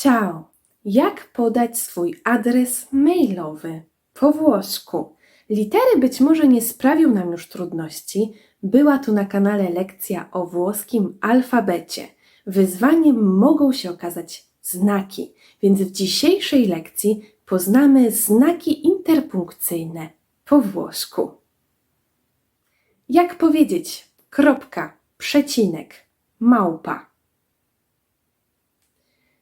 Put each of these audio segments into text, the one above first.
Ciao! Jak podać swój adres mailowy po włosku? Litery być może nie sprawią nam już trudności. Była tu na kanale lekcja o włoskim alfabecie. Wyzwaniem mogą się okazać znaki, więc w dzisiejszej lekcji poznamy znaki interpunkcyjne po włosku. Jak powiedzieć kropka, przecinek, małpa?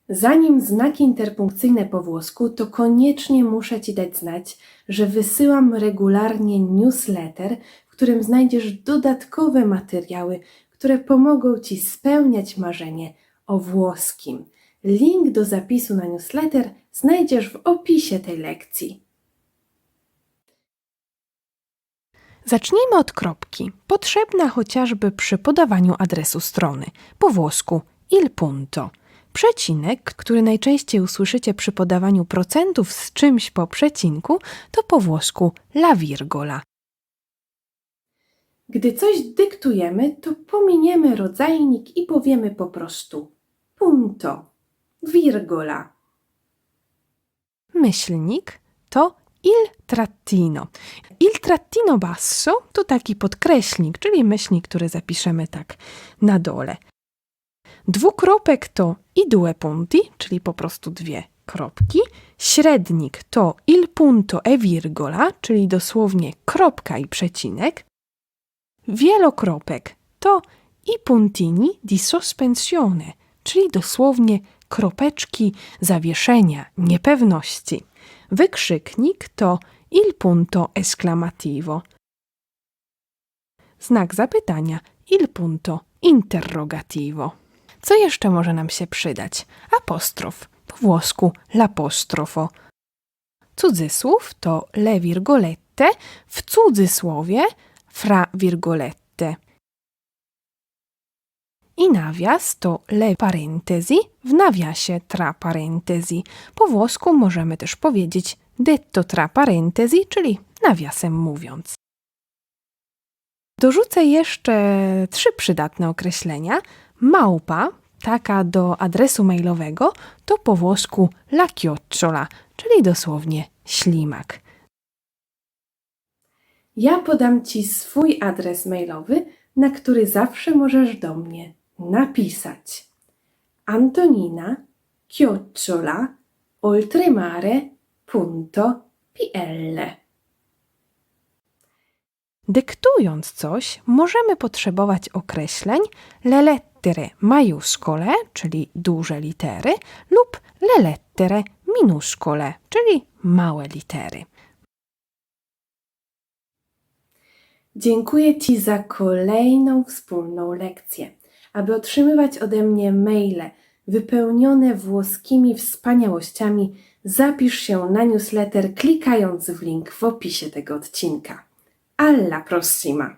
Zanim znaki interpunkcyjne po włosku, to koniecznie muszę Ci dać znać, że wysyłam regularnie newsletter, w którym znajdziesz dodatkowe materiały, które pomogą Ci spełniać marzenie o włoskim. Link do zapisu na newsletter znajdziesz w opisie tej lekcji. Zacznijmy od kropki, potrzebna chociażby przy podawaniu adresu strony, po włosku il punto. Przecinek, który najczęściej usłyszycie przy podawaniu procentów z czymś po przecinku, to po włosku la virgola. Gdy coś dyktujemy, to pominiemy rodzajnik i powiemy po prostu punto, virgola. Myślnik to il trattino. Il trattino basso to taki podkreślnik, czyli myślnik, który zapiszemy tak na dole. Dwukropek to i due punti, czyli po prostu dwie kropki. Średnik to il punto e virgola, czyli dosłownie kropka i przecinek. Wielokropek to i puntini di sospensione, czyli dosłownie kropeczki zawieszenia, niepewności. Wykrzyknik to il punto esclamativo. Znak zapytania il punto interrogativo. Co jeszcze może nam się przydać? Apostrof, po włosku l'apostrofo. Cudzysłów to le virgolette, w cudzysłowie fra virgolette. I nawias to le parentesi, w nawiasie tra parentesi. Po włosku możemy też powiedzieć detto tra parentesi, czyli nawiasem mówiąc. Dorzucę jeszcze trzy przydatne określenia. Małpa, taka do adresu mailowego, to po włosku la chiocciola, czyli dosłownie ślimak. Ja podam Ci swój adres mailowy, na który zawsze możesz do mnie napisać. Antonina chiocciola oltremare.pl Dyktując coś, możemy potrzebować określeń le lettere majuscole, czyli duże litery, lub le lettere czyli małe litery. Dziękuję Ci za kolejną wspólną lekcję. Aby otrzymywać ode mnie maile wypełnione włoskimi wspaniałościami, zapisz się na newsletter klikając w link w opisie tego odcinka. Alla prossima!